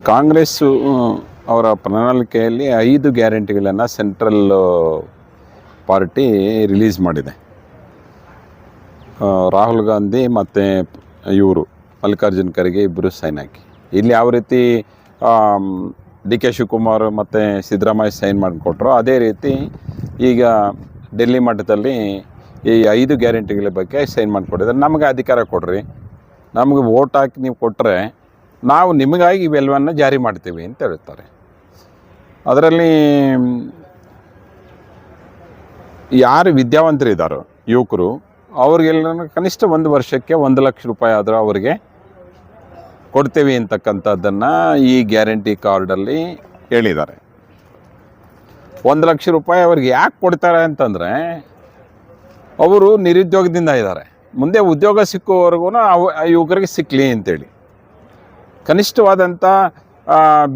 ಕಾಂಗ್ರೆಸ್ಸು ಅವರ ಪ್ರಣಾಳಿಕೆಯಲ್ಲಿ ಐದು ಗ್ಯಾರಂಟಿಗಳನ್ನು ಸೆಂಟ್ರಲ್ ಪಾರ್ಟಿ ರಿಲೀಸ್ ಮಾಡಿದೆ. ರಾಹುಲ್ ಗಾಂಧಿ ಮತ್ತು ಇವರು, ಮಲ್ಲಿಕಾರ್ಜುನ್ ಖರ್ಗೆ ಇಬ್ಬರು ಸೈನ್ ಹಾಕಿ. ಇಲ್ಲಿ ಯಾವ ರೀತಿ ಡಿ ಕೆ ಶಿವಕುಮಾರ್ ಮತ್ತು ಸಿದ್ದರಾಮಯ್ಯ ಸೈನ್ ಮಾಡಿಕೊಟ್ರು ಅದೇ ರೀತಿ ಈಗ ಡೆಲ್ಲಿ ಮಟ್ಟದಲ್ಲಿ ಈ ಐದು ಗ್ಯಾರಂಟಿಗಳ ಬಗ್ಗೆ ಸೈನ್ ಮಾಡಿಕೊಟ್ಟಿದ್ದಾರೆ. ನಮಗೆ ಅಧಿಕಾರ ಕೊಡ್ರಿ. ನಮಗೆ ವೋಟ್ ಹಾಕಿ ನೀವು ಕೊಟ್ಟರೆ ನಾವು ನಿಮಗಾಗಿ ಇವೆಲ್ಲವನ್ನು ಜಾರಿ ಮಾಡ್ತೀವಿ ಅಂತ ಹೇಳ್ತಾರೆ. ಅದರಲ್ಲಿ ಯಾರು ವಿದ್ಯಾವಂತರಿದ್ದಾರೋ ಯುವಕರು ಅವ್ರಿಗೆಲ್ಲ ಕನಿಷ್ಠ ಒಂದು ವರ್ಷಕ್ಕೆ ಒಂದು ಲಕ್ಷ ರೂಪಾಯಿ ಆದರೂ ಅವರಿಗೆ ಕೊಡ್ತೇವೆ ಅಂತಕ್ಕಂಥದ್ದನ್ನು ಈ ಗ್ಯಾರಂಟಿ ಕಾರ್ಡಲ್ಲಿ ಹೇಳಿದ್ದಾರೆ. ಒಂದು ಲಕ್ಷ ರೂಪಾಯಿ ಅವ್ರಿಗೆ ಯಾಕೆ ಕೊಡ್ತಾರೆ ಅಂತಂದರೆ, ಅವರು ನಿರುದ್ಯೋಗದಿಂದ ಇದ್ದಾರೆ. ಮುಂದೆ ಉದ್ಯೋಗ ಸಿಕ್ಕುವವರೆಗೂ ಅವ ಯುವಕರಿಗೆ ಸಿಕ್ಕಲಿ ಅಂತೇಳಿ. ಕನಿಷ್ಠವಾದಂಥ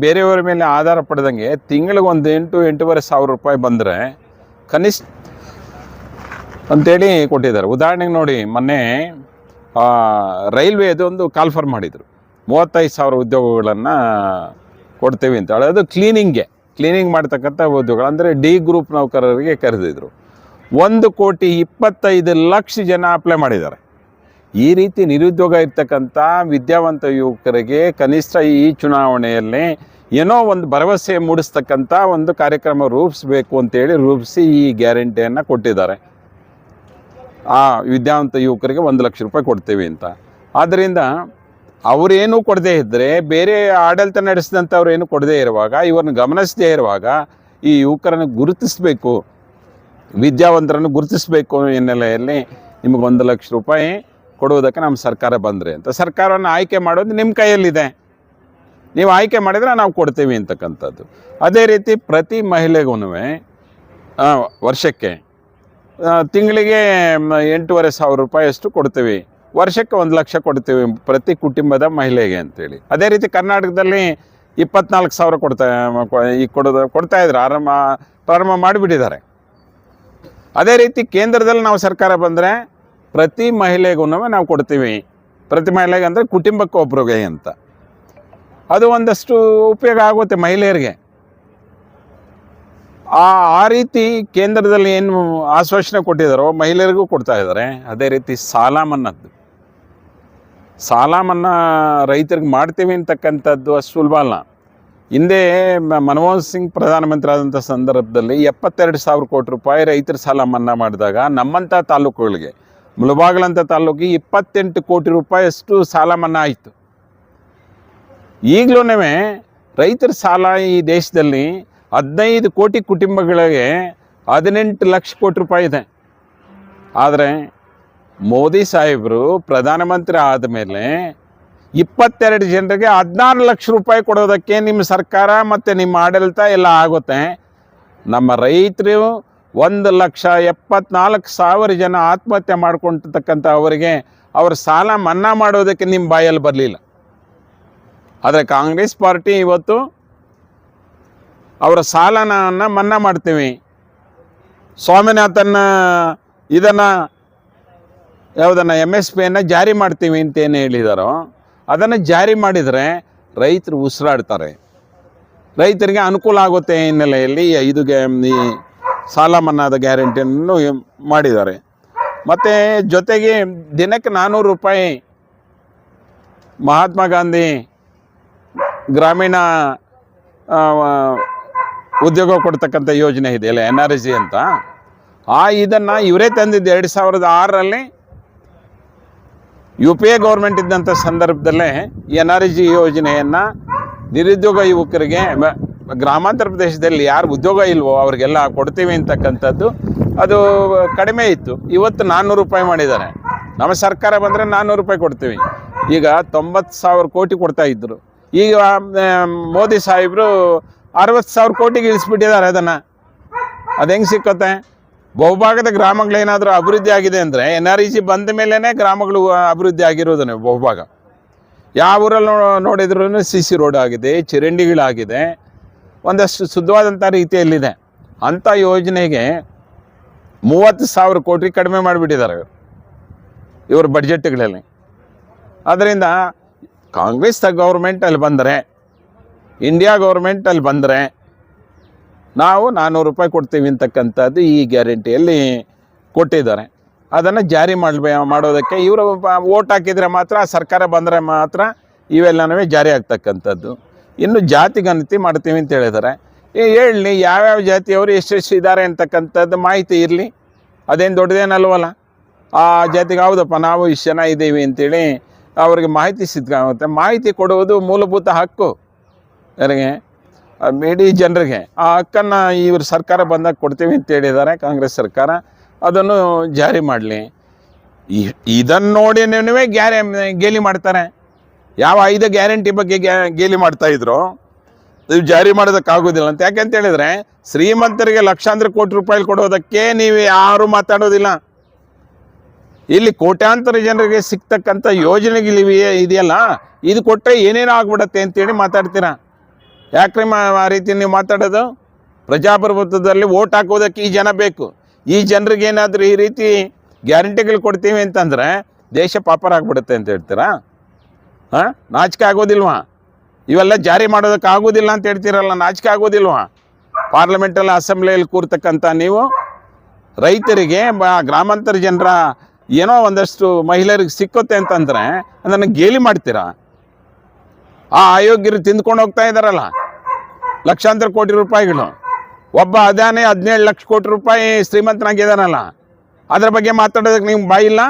ಬೇರೆಯವರ ಮೇಲೆ ಆಧಾರ ಪಡೆದಂಗೆ ತಿಂಗಳಿಗೆ ಒಂದು ಎಂಟು, ಎಂಟೂವರೆ ಸಾವಿರ ರೂಪಾಯಿ ಬಂದರೆ ಕನಿಷ್ಠ ಅಂತೇಳಿ ಕೊಟ್ಟಿದ್ದಾರೆ. ಉದಾಹರಣೆಗೆ ನೋಡಿ, ಮೊನ್ನೆ ರೈಲ್ವೇದು ಒಂದು ಕಾಲ್ಫರ್ ಮಾಡಿದರು. ಮೂವತ್ತೈದು ಸಾವಿರ ಉದ್ಯೋಗಗಳನ್ನು ಕೊಡ್ತೀವಿ ಅಂತ ಹೇಳಿ. ಅದು ಕ್ಲೀನಿಂಗ್ಗೆ ಕ್ಲೀನಿಂಗ್ ಮಾಡ್ತಕ್ಕಂಥ ಉದ್ಯೋಗ ಅಂದರೆ ಡಿ ಗ್ರೂಪ್ ನೌಕರರಿಗೆ ಕರೆದಿದ್ರು. ಒಂದು ಕೋಟಿ ಇಪ್ಪತ್ತೈದು ಲಕ್ಷ ಜನ ಅಪ್ಲೈ ಮಾಡಿದ್ದಾರೆ. ಈ ರೀತಿ ನಿರುದ್ಯೋಗ ಇರ್ತಕ್ಕಂಥ ವಿದ್ಯಾವಂತ ಯುವಕರಿಗೆ ಕನಿಷ್ಠ ಈ ಚುನಾವಣೆಯಲ್ಲಿ ಏನೋ ಒಂದು ಭರವಸೆ ಮೂಡಿಸ್ತಕ್ಕಂಥ ಒಂದು ಕಾರ್ಯಕ್ರಮ ರೂಪಿಸಬೇಕು ಅಂತೇಳಿ ರೂಪಿಸಿ ಈ ಗ್ಯಾರಂಟಿಯನ್ನು ಕೊಟ್ಟಿದ್ದಾರೆ. ಆ ವಿದ್ಯಾವಂತ ಯುವಕರಿಗೆ ಒಂದು ಲಕ್ಷ ರೂಪಾಯಿ ಕೊಡ್ತೀವಿ ಅಂತ. ಆದ್ದರಿಂದ ಅವರೇನು ಕೊಡದೇ ಇದ್ದರೆ ಬೇರೆ ಆಡಳಿತ ನಡೆಸಿದಂಥವ್ರು ಏನು ಕೊಡದೇ ಇರುವಾಗ, ಇವ್ರನ್ನ ಗಮನಿಸದೇ ಇರುವಾಗ ಈ ಯುವಕರನ್ನು ಗುರುತಿಸಬೇಕು, ವಿದ್ಯಾವಂತರನ್ನು ಗುರುತಿಸಬೇಕು ಹಿನ್ನೆಲೆಯಲ್ಲಿ ನಿಮಗೆ ಒಂದು ಲಕ್ಷ ರೂಪಾಯಿ ಕೊಡುವುದಕ್ಕೆ ನಮ್ಮ ಸರ್ಕಾರ ಬಂದರೆ ಅಂತ. ಸರ್ಕಾರವನ್ನು ಆಯ್ಕೆ ಮಾಡೋದು ನಿಮ್ಮ ಕೈಯಲ್ಲಿದೆ. ನೀವು ಆಯ್ಕೆ ಮಾಡಿದರೆ ನಾವು ಕೊಡ್ತೀವಿ ಅಂತಕ್ಕಂಥದ್ದು. ಅದೇ ರೀತಿ ಪ್ರತಿ ಮಹಿಳೆಗೂ ವರ್ಷಕ್ಕೆ ತಿಂಗಳಿಗೆ ಎಂಟೂವರೆ ಸಾವಿರ ರೂಪಾಯಿ ಅಷ್ಟು ಕೊಡ್ತೀವಿ. ವರ್ಷಕ್ಕೆ ಒಂದು ಲಕ್ಷ ಕೊಡ್ತೀವಿ ಪ್ರತಿ ಕುಟುಂಬದ ಮಹಿಳೆಗೆ ಅಂತೇಳಿ. ಅದೇ ರೀತಿ ಕರ್ನಾಟಕದಲ್ಲಿ ಇಪ್ಪತ್ನಾಲ್ಕು ಸಾವಿರ ಕೊಡ್ತಾ, ಈ ಕೊಡೋದು, ಕೊಡ್ತಾ ಇದ್ರು. ಆರಂಭ, ಪ್ರಾರಂಭ ಮಾಡಿಬಿಟ್ಟಿದ್ದಾರೆ. ಅದೇ ರೀತಿ ಕೇಂದ್ರದಲ್ಲಿ ನಾವು ಸರ್ಕಾರ ಬಂದರೆ ಪ್ರತಿ ಮಹಿಳೆಗೂ ನಾವು ಕೊಡ್ತೀವಿ. ಪ್ರತಿ ಮಹಿಳೆಗೆ ಅಂದರೆ ಕುಟುಂಬಕ್ಕೆ ಒಬ್ರಿಗೆ ಅಂತ. ಅದು ಒಂದಷ್ಟು ಉಪಯೋಗ ಆಗುತ್ತೆ ಮಹಿಳೆಯರಿಗೆ. ಆ ಆ ರೀತಿ ಕೇಂದ್ರದಲ್ಲಿ ಏನು ಆಶ್ವಾಸನೆ ಕೊಟ್ಟಿದ್ದಾರೋ ಮಹಿಳೆಯರಿಗೂ ಕೊಡ್ತಾ ಇದ್ದಾರೆ. ಅದೇ ರೀತಿ ಸಾಲ ಮನ್ನದ್ದು ಸಾಲ ಮನ್ನಾ ರೈತರಿಗೆ ಮಾಡ್ತೀವಿ ಅಂತಕ್ಕಂಥದ್ದು ಅಷ್ಟು ಸುಲಭ ಅಲ್ಲ. ಹಿಂದೆ ಮನಮೋಹನ್ ಸಿಂಗ್ ಪ್ರಧಾನಮಂತ್ರಿ ಆದಂಥ ಸಂದರ್ಭದಲ್ಲಿ ಎಪ್ಪತ್ತೆರಡು ಸಾವಿರ ಕೋಟಿ ರೂಪಾಯಿ ರೈತರ ಸಾಲ ಮನ್ನಾ ಮಾಡಿದಾಗ ನಮ್ಮಂಥ ತಾಲೂಕುಗಳಿಗೆ ಮುಳಬಾಗಲಂಥ ತಾಲೂಕಿಗೆ ಇಪ್ಪತ್ತೆಂಟು ಕೋಟಿ ರೂಪಾಯಿ ಅಷ್ಟು ಸಾಲ ಮನ್ನಾ ಆಯಿತು ಈಗಲೂ ರೈತರ ಸಾಲ ಈ ದೇಶದಲ್ಲಿ ಹದಿನೈದು ಕೋಟಿ ಕುಟುಂಬಗಳಿಗೆ ಹದಿನೆಂಟು ಲಕ್ಷ ಕೋಟಿ ರೂಪಾಯಿ ಇದೆ. ಆದರೆ ಮೋದಿ ಸಾಹೇಬರು ಪ್ರಧಾನಮಂತ್ರಿ ಆದಮೇಲೆ ಇಪ್ಪತ್ತೆರಡು ಜನರಿಗೆ ಹದಿನಾರು ಲಕ್ಷ ರೂಪಾಯಿ ಕೊಡೋದಕ್ಕೆ ನಿಮ್ಮ ಸರ್ಕಾರ ಮತ್ತು ನಿಮ್ಮ ಆಡಳಿತ ಎಲ್ಲ ಆಗುತ್ತೆ. ನಮ್ಮ ರೈತರು ಒಂದು ಲಕ್ಷ ಎಪ್ಪತ್ನಾಲ್ಕು ಸಾವಿರ ಜನ ಆತ್ಮಹತ್ಯೆ ಮಾಡ್ಕೊಂಡಿರ್ತಕ್ಕಂಥ ಅವರಿಗೆ ಅವ್ರ ಸಾಲ ಮನ್ನಾ ಮಾಡೋದಕ್ಕೆ ನಿಮ್ಮ ಬಾಯಲ್ಲಿ ಬರಲಿಲ್ಲ. ಆದರೆ ಕಾಂಗ್ರೆಸ್ ಪಾರ್ಟಿ ಇವತ್ತು ಅವರ ಸಾಲನ ಮನ್ನಾ ಮಾಡ್ತೀವಿ. ಸ್ವಾಮಿನಾಥನ ಇದನ್ನು ಯಾವುದನ್ನು ಎಂ ಎಸ್ ಪಿಯನ್ನು ಜಾರಿ ಮಾಡ್ತೀವಿ ಅಂತ ಏನು ಹೇಳಿದಾರೋ ಅದನ್ನು ಜಾರಿ ಮಾಡಿದರೆ ರೈತರು ಉಸಿರಾಡ್ತಾರೆ. ರೈತರಿಗೆ ಅನುಕೂಲ ಆಗುತ್ತೆ ಹಿನ್ನೆಲೆಯಲ್ಲಿ ಐದು ಸಾಲ ಮನ್ನಾದ ಗ್ಯಾರಂಟಿಯನ್ನು ಮಾಡಿದ್ದಾರೆ. ಮತ್ತು ಜೊತೆಗೆ ದಿನಕ್ಕೆ ನಾನ್ನೂರು ರೂಪಾಯಿ ಮಹಾತ್ಮ ಗಾಂಧಿ ಗ್ರಾಮೀಣ ಉದ್ಯೋಗ ಕೊಡ್ತಕ್ಕಂಥ ಯೋಜನೆ ಇದೆಯಲ್ಲ ಎನ್ ಆರ್ ಜಿ ಅಂತ. ಆ ಇದನ್ನು ಇವರೇ ತಂದಿದ್ದು ಎರಡು ಸಾವಿರದ ಆರರಲ್ಲಿ ಯು ಪಿ ಎ ಗೌರ್ಮೆಂಟ್ ಇದ್ದಂಥ ಸಂದರ್ಭದಲ್ಲೇ ಎನ್ ಆರ್ ಜಿ ಯೋಜನೆಯನ್ನು ನಿರುದ್ಯೋಗ ಯುವಕರಿಗೆ ಗ್ರಾಮಾಂತರ ಪ್ರದೇಶದಲ್ಲಿ ಯಾರು ಉದ್ಯೋಗ ಇಲ್ವೋ ಅವ್ರಿಗೆಲ್ಲ ಕೊಡ್ತೀವಿ ಅಂತಕ್ಕಂಥದ್ದು ಅದು ಕಡಿಮೆ ಇತ್ತು. ಇವತ್ತು ನಾನ್ನೂರು ರೂಪಾಯಿ ಮಾಡಿದ್ದಾರೆ. ನಮ್ಮ ಸರ್ಕಾರ ಬಂದರೆ ನಾನ್ನೂರು ರೂಪಾಯಿ ಕೊಡ್ತೀವಿ. ಈಗ ತೊಂಬತ್ತು ಸಾವಿರ ಕೋಟಿ ಕೊಡ್ತಾ ಇದ್ದರು ಈಗ ಮೋದಿ ಸಾಹೇಬರು ಅರವತ್ತು ಸಾವಿರ ಕೋಟಿಗೆ ಇಳಿಸ್ಬಿಟ್ಟಿದ್ದಾರೆ ಅದನ್ನು. ಅದು ಹೆಂಗೆ ಸಿಕ್ಕತ್ತೆ? ಬಹುಭಾಗದ ಗ್ರಾಮಗಳೇನಾದರೂ ಅಭಿವೃದ್ಧಿ ಆಗಿದೆ ಅಂದರೆ ಎನ್ ಆರ್ ಇ ಜಿ ಬಂದ ಮೇಲೇ ಗ್ರಾಮಗಳು ಅಭಿವೃದ್ಧಿ ಆಗಿರೋದನ್ನೇ ಬಹುಭಾಗ. ಯಾವ ಊರಲ್ಲಿ ನೋಡಿದ್ರೂ ಸಿ ಸಿ ರೋಡ್ ಆಗಿದೆ, ಚರಂಡಿಗಳಾಗಿದೆ. ಒಂದಷ್ಟು ಶುದ್ಧವಾದಂಥ ರೀತಿಯಲ್ಲಿದೆ. ಅಂಥ ಯೋಜನೆಗೆ ಮೂವತ್ತು ಸಾವಿರ ಕೋಟಿ ಕಡಿಮೆ ಮಾಡಿಬಿಟ್ಟಿದ್ದಾರೆ ಇವರು. ಇವ್ರ ಬಡ್ಜೆಟ್ಗಳಲ್ಲಿ ಅದರಿಂದ ಕಾಂಗ್ರೆಸ್ ಗೌರ್ಮೆಂಟ್ ಅಲ್ಲಿ ಬಂದರೆ ಇಂಡಿಯಾ ಗೌರ್ಮೆಂಟ್ ಅಲ್ಲಿ ಬಂದರೆ, ನಾವು ನಾನ್ನೂರು ರೂಪಾಯಿ ಕೊಡ್ತೀವಿ ಅಂತಕ್ಕಂಥದ್ದು ಈ ಗ್ಯಾರಂಟಿಯಲ್ಲಿ ಕೊಟ್ಟಿದ್ದಾರೆ. ಅದನ್ನು ಜಾರಿ ಮಾಡಬೇ, ಮಾಡೋದಕ್ಕೆ ಇವರು ಓಟ್ ಹಾಕಿದರೆ ಮಾತ್ರ, ಸರ್ಕಾರ ಬಂದರೆ ಮಾತ್ರ ಇವೆಲ್ಲನೂ ಜಾರಿ ಆಗ್ತಕ್ಕಂಥದ್ದು. ಇನ್ನು ಜಾತಿ ಗಣತಿ ಮಾಡ್ತೀವಿ ಅಂತ ಹೇಳಿದ್ದಾರೆ ಏ ಹೇಳಿ ಯಾವ್ಯಾವ ಜಾತಿಯವರು ಎಷ್ಟೆಷ್ಟು ಇದ್ದಾರೆ ಅಂತಕ್ಕಂಥದ್ದು ಮಾಹಿತಿ ಇರಲಿ. ಅದೇನು ದೊಡ್ಡದೇನಲ್ವಲ್ಲ? ಆ ಜಾತಿಗೆ ಹೌದಪ್ಪ, ನಾವು ಇಷ್ಟು ಜನ ಇದ್ದೀವಿ ಅಂತೇಳಿ ಅವ್ರಿಗೆ ಮಾಹಿತಿ ಸಿದ್ಧಾಗುತ್ತೆ ಮಾಹಿತಿ ಕೊಡುವುದು ಮೂಲಭೂತ ಹಕ್ಕು. ಯಾರಿಗೆ? ಇಡೀ ಜನರಿಗೆ. ಆ ಹಕ್ಕನ್ನು ಇವರು ಸರ್ಕಾರ ಬಂದಾಗ ಕೊಡ್ತೀವಿ ಅಂತ ಹೇಳಿದ್ದಾರೆ ಕಾಂಗ್ರೆಸ್ ಸರ್ಕಾರ. ಅದನ್ನು ಜಾರಿ ಮಾಡಲಿ. ಇದನ್ನು ನೋಡಿ ಗ್ಯಾರೆ, ಗೇಲಿ ಮಾಡ್ತಾರೆ. ಯಾವ ಐದು ಗ್ಯಾರಂಟಿ ಬಗ್ಗೆ ಗೇಲಿ ಮಾಡ್ತಾ ಇದ್ರು, ನೀವು ಜಾರಿ ಮಾಡೋದಕ್ಕಾಗೋದಿಲ್ಲ ಅಂತ. ಯಾಕೆಂತ ಹೇಳಿದ್ರೆ, ಶ್ರೀಮಂತರಿಗೆ ಲಕ್ಷಾಂತರ ಕೋಟಿ ರೂಪಾಯಿ ಕೊಡೋದಕ್ಕೆ ನೀವು ಯಾರು ಮಾತಾಡೋದಿಲ್ಲ. ಇಲ್ಲಿ ಕೋಟ್ಯಾಂತರ ಜನರಿಗೆ ಸಿಗ್ತಕ್ಕಂಥ ಯೋಜನೆಗಳು ಇವೆ- ಇದೆಯಲ್ಲ, ಇದು ಕೊಟ್ಟರೆ ಏನೇನೋ ಆಗ್ಬಿಡತ್ತೆ ಅಂತೇಳಿ ಮಾತಾಡ್ತೀರಾ? ಯಾಕ್ರಿ ಆ ರೀತಿ ನೀವು ಮಾತಾಡೋದು? ಪ್ರಜಾಪ್ರಭುತ್ವದಲ್ಲಿ ಓಟ್ ಹಾಕೋದಕ್ಕೆ ಈ ಜನ ಬೇಕು. ಈ ಜನರಿಗೆ ಏನಾದರೂ ಈ ರೀತಿ ಗ್ಯಾರಂಟಿಗಳು ಕೊಡ್ತೀವಿ ಅಂತಂದರೆ ದೇಶ ಪಾಪರ ಆಗ್ಬಿಡುತ್ತೆ ಅಂತ ಹೇಳ್ತೀರಾ? ಹಾಂ? ನಾಚಿಕೆ ಆಗೋದಿಲ್ವಾ? ಇವೆಲ್ಲ ಜಾರಿ ಮಾಡೋದಕ್ಕೆ ಆಗೋದಿಲ್ಲ ಅಂತ ಹೇಳ್ತೀರಲ್ಲ, ನಾಚಿಕೆ ಆಗೋದಿಲ್ವಾ? ಪಾರ್ಲಿಮೆಂಟಲ್ಲಿ, ಅಸೆಂಬ್ಲಿಯಲ್ಲಿ ಕೂರ್ತಕ್ಕಂಥ ನೀವು, ರೈತರಿಗೆ ಗ್ರಾಮಾಂತರ ಜನರ ಏನೋ ಒಂದಷ್ಟು ಮಹಿಳೆಯರಿಗೆ ಸಿಕ್ಕುತ್ತೆ ಅಂತಂದರೆ ಅದನ್ನು ಗೇಲಿ ಮಾಡ್ತೀರಾ? ಆ ಆಯೋಗ್ಯರು ತಿಂದ್ಕೊಂಡು ಹೋಗ್ತಾ ಇದ್ದಾರಲ್ಲ, ಲಕ್ಷಾಂತರ ಕೋಟಿ ರೂಪಾಯಿಗಳು. ಒಬ್ಬ ಅದಾನೆ ಹದಿನೇಳು ಲಕ್ಷ ಕೋಟಿ ರೂಪಾಯಿ ಶ್ರೀಮಂತನಾಗಿದ್ದಾನಲ್ಲ, ಅದ್ರ ಬಗ್ಗೆ ಮಾತಾಡೋದಕ್ಕೆ ನಿಮ್ಗೆ ಬಾಯಿಲ್ಲ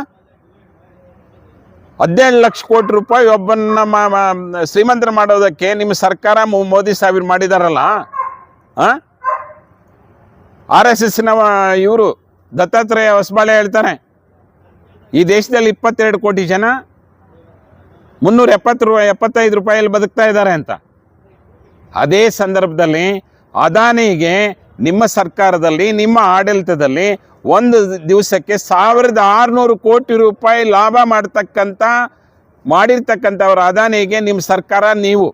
ಹದಿನೇಳು ಲಕ್ಷ ಕೋಟಿ ರೂಪಾಯಿ ಒಬ್ಬನ ಶ್ರೀಮಂತರ ಮಾಡೋದಕ್ಕೆ ನಿಮ್ಮ ಸರ್ಕಾರ ಮೋದಿ ಸಾವಿರ ಮಾಡಿದಾರಲ್ಲ? ಆರ್ ಎಸ್ ಎಸ್ನ ಇವರು ದತ್ತಾತ್ರೇಯ ಹೊಸಬಾಳೆ ಹೇಳ್ತಾರೆ, ಈ ದೇಶದಲ್ಲಿ ಇಪ್ಪತ್ತೆರಡು ಕೋಟಿ ಜನ ಮುನ್ನೂರ ಎಪ್ಪತ್ತು ರೂಪಾಯಿ ಎಪ್ಪತ್ತೈದು ರೂಪಾಯಲ್ಲಿ ಬದುಕ್ತಾ ಇದ್ದಾರೆ ಅಂತ. ಅದೇ ಸಂದರ್ಭದಲ್ಲಿ ಅದಾನಿಗೆ ನಿಮ್ಮ ಸರ್ಕಾರದಲ್ಲಿ, ನಿಮ್ಮ ಆಡಳಿತದಲ್ಲಿ ಒಂದು ದಿವಸಕ್ಕೆ ಸಾವಿರದ ಆರುನೂರು ಕೋಟಿ ರೂಪಾಯಿ ಲಾಭ ಮಾಡ್ತಕ್ಕಂಥ, ಮಾಡಿರ್ತಕ್ಕಂಥವ್ರ ಅದಾನಿಗೆ ನಿಮ್ಮ ಸರ್ಕಾರ ನೀವು.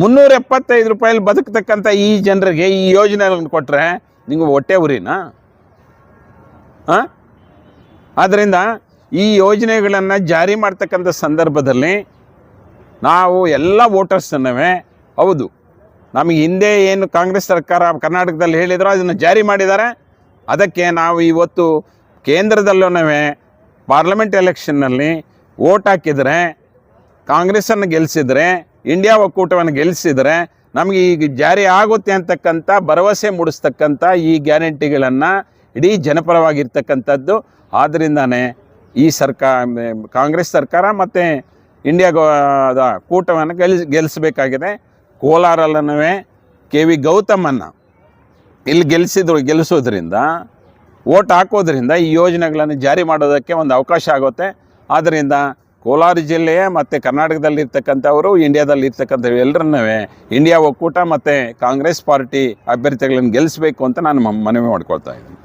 ಮುನ್ನೂರ ಎಪ್ಪತ್ತೈದು ರೂಪಾಯಲ್ಲಿ ಬದುಕ್ತಕ್ಕಂಥ ಈ ಜನರಿಗೆ ಈ ಯೋಜನೆಗಳನ್ನು ಕೊಟ್ಟರೆ ನಿಮಗೆ ಹೊಟ್ಟೆ ಉರಿನಾ? ಹಾಂ ಆದ್ದರಿಂದ ಈ ಯೋಜನೆಗಳನ್ನು ಜಾರಿ ಮಾಡ್ತಕ್ಕಂಥ ಸಂದರ್ಭದಲ್ಲಿ ನಾವು ಎಲ್ಲ ವೋಟರ್ಸನ್ನವೇ ಹೌದು. ನಮಗೆ ಹಿಂದೆ ಏನು ಕಾಂಗ್ರೆಸ್ ಸರ್ಕಾರ ಕರ್ನಾಟಕದಲ್ಲಿ ಹೇಳಿದರೋ ಅದನ್ನು ಜಾರಿ ಮಾಡಿದ್ದಾರೆ. ಅದಕ್ಕೆ ನಾವು ಇವತ್ತು ಕೇಂದ್ರದಲ್ಲೂ ಪಾರ್ಲಿಮೆಂಟ್ ಎಲೆಕ್ಷನ್ನಲ್ಲಿ ಓಟ್ ಹಾಕಿದರೆ ಕಾಂಗ್ರೆಸ್ಸನ್ನು ಗೆಲ್ಲಿಸಿದರೆ ಇಂಡಿಯಾ ಒಕ್ಕೂಟವನ್ನು ಗೆಲ್ಲಿಸಿದರೆ ನಮಗೆ ಈಗ ಜಾರಿ ಆಗುತ್ತೆ ಅಂತಕ್ಕಂಥ ಭರವಸೆ ಮೂಡಿಸ್ತಕ್ಕಂಥ ಈ ಗ್ಯಾರಂಟಿಗಳನ್ನು ಇಡೀ ಜನಪರವಾಗಿರ್ತಕ್ಕಂಥದ್ದು. ಆದ್ದರಿಂದನೇ ಈ ಸರ್ಕಾರ ಕಾಂಗ್ರೆಸ್ ಸರ್ಕಾರ ಮತ್ತು ಇಂಡಿಯಾ ಕೂಟವನ್ನು ಗೆಲ್ಲಿಸ್ ಗೆಲ್ಲಿಸಬೇಕಾಗಿದೆ ಕೋಲಾರಲ್ಲೂ ಕೆ ವಿ ಗೌತಮನ್ನು ಇಲ್ಲಿ ಗೆಲ್ಲಿಸಿದ್ರು ಗೆಲ್ಲಿಸೋದ್ರಿಂದ ಓಟ್ ಹಾಕೋದ್ರಿಂದ ಈ ಯೋಜನೆಗಳನ್ನು ಜಾರಿ ಮಾಡೋದಕ್ಕೆ ಒಂದು ಅವಕಾಶ ಆಗುತ್ತೆ. ಆದ್ದರಿಂದ ಕೋಲಾರ ಜಿಲ್ಲೆಯ ಮತ್ತು ಕರ್ನಾಟಕದಲ್ಲಿರ್ತಕ್ಕಂಥವರು ಇಂಡಿಯಾದಲ್ಲಿ ಇರ್ತಕ್ಕಂಥ ಎಲ್ಲರನ್ನೂ ಇಂಡಿಯಾ ಒಕ್ಕೂಟ ಮತ್ತು ಕಾಂಗ್ರೆಸ್ ಪಾರ್ಟಿ ಅಭ್ಯರ್ಥಿಗಳನ್ನು ಗೆಲ್ಲಿಸಬೇಕು ಅಂತ ನಾನು ಮನವಿ ಮಾಡ್ಕೊಳ್ತಾ ಇದ್ದೀನಿ.